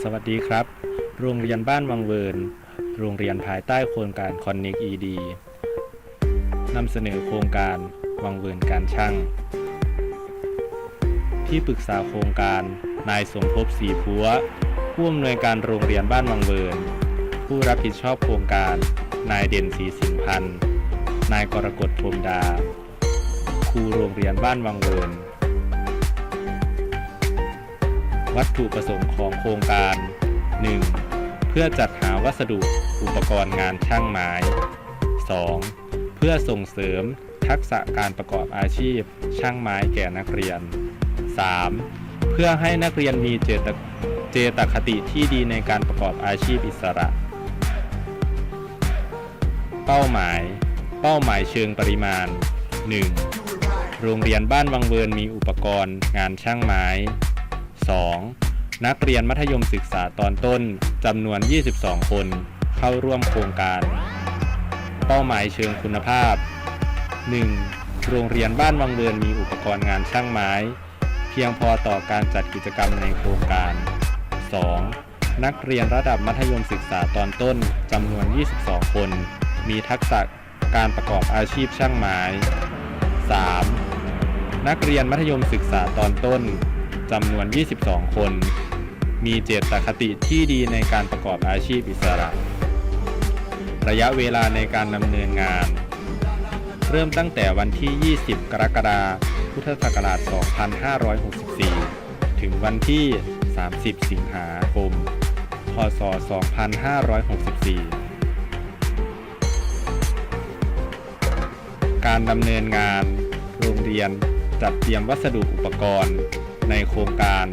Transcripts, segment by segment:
สวัสดีครับ โรงเรียนบ้านวังเวิร์นโรงเรียนภายใต้โครงการ Connect ED นำเสนอโครงการวังเวิร์นการช่าง ที่ปรึกษาโครงการนายสมภพศรีพัวผู้อำนวยการโรงเรียนบ้านวังเวิร์นผู้รับผิดชอบโครงการ นายเด่นศรีสิงพันธ์นายกรกฎพรมดา ครูโรงเรียนบ้านวังเวิร์น วัตถุประสงค์ของโครงการ 1. เพื่อจัดหาวัสดุอุปกรณ์งานช่างไม้ 2. เพื่อส่งเสริมทักษะการประกอบอาชีพ ช่างไม้แก่นักเรียน 3. เพื่อให้นักเรียนมีเจตเจตคติที่ดีในการประกอบอาชีพอิสระ เป้าหมาย เป้าหมายเชิงปริมาณ 1. โรงเรียนบ้านวังเวิร์นมีอุปกรณ์งานช่างไม้ 2. นักเรียนมัธยมศึกษาตอนต้นจำนวน 22 คน เข้าร่วมโครงการ เป้าหมายเชิงคุณภาพ 1. โรงเรียนบ้านวังเวินมีอุปกรณ์งานช่างไม้ เพียงพอต่อการจัดกิจกรรมในโครงการ 2. นักเรียนระดับมัธยมศึกษาตอนต้นจำนวน 22 คน มีทักษะการประกอบอาชีพช่างไม้ 3. นักเรียนมัธยมศึกษาตอนต้น จำนวน 22 คน มีเจตคติที่ดีในการประกอบอาชีพอิสระ ระยะเวลาในการดำเนินงาน เริ่มตั้งแต่วันที่ 20 กรกฎาคม พุทธศักราช 2564 ถึงวันที่ 30 สิงหาคม พศ 2564การดำเนินงาน โรงเรียนจัดเตรียมวัสดุอุปกรณ์ ในโครงการ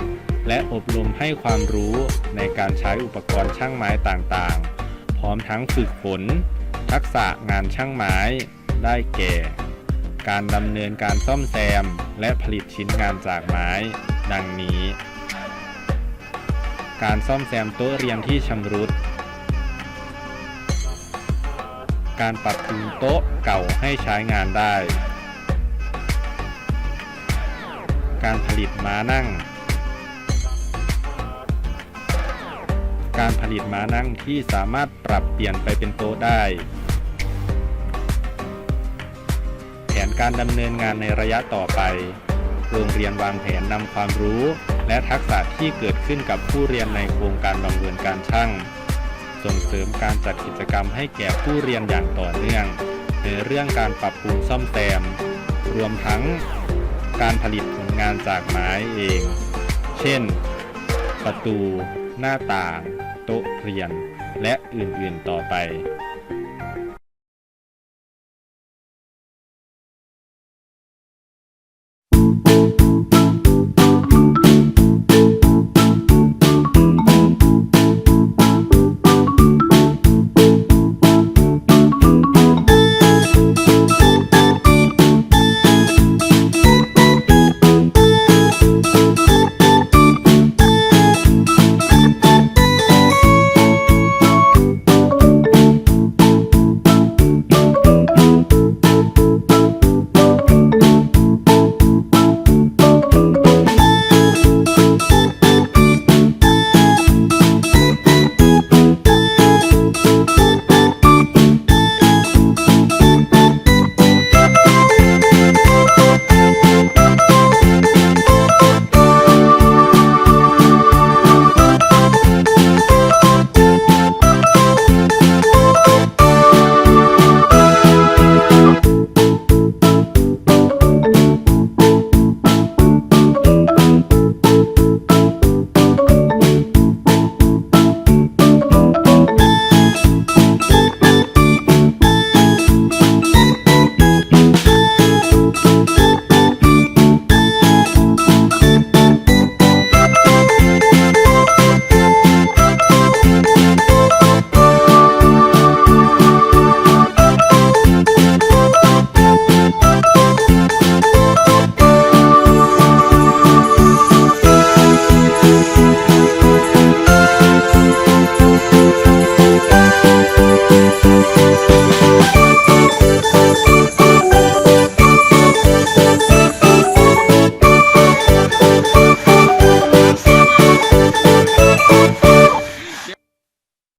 และอบรมให้ความรู้ในการใช้อุปกรณ์ช่างไม้ต่างๆ พร้อมทั้งฝึกฝน ทักษะงานช่างไม้ ได้แก่ การดำเนินการซ่อมแซม และผลิตชิ้นงานจากไม้ ดังนี้ การซ่อมแซมโต๊ะเรียนที่ชำรุดการปรับปรุงโต๊ะเก่าให้ใช้งานได้ การผลิตม้านั่ง การผลิตม้านั่งที่สามารถปรับเปลี่ยนไปเป็นโต๊ะได้ แผนการดำเนินงานในระยะต่อไป โรงเรียนวางแผนนำความรู้ และทักษะที่เกิดขึ้นกับผู้เรียนในโครงการบำเรอนการช่างส่งเสริมการจัดกิจกรรมให้แก่ผู้เรียนอย่างต่อเนื่อง ในเรื่องการปรับปรุงซ่อมแซม รวมทั้งการผลิต งานจากไม้เอง เช่น ประตู หน้าต่าง โต๊ะเรียน และอื่นๆต่อไป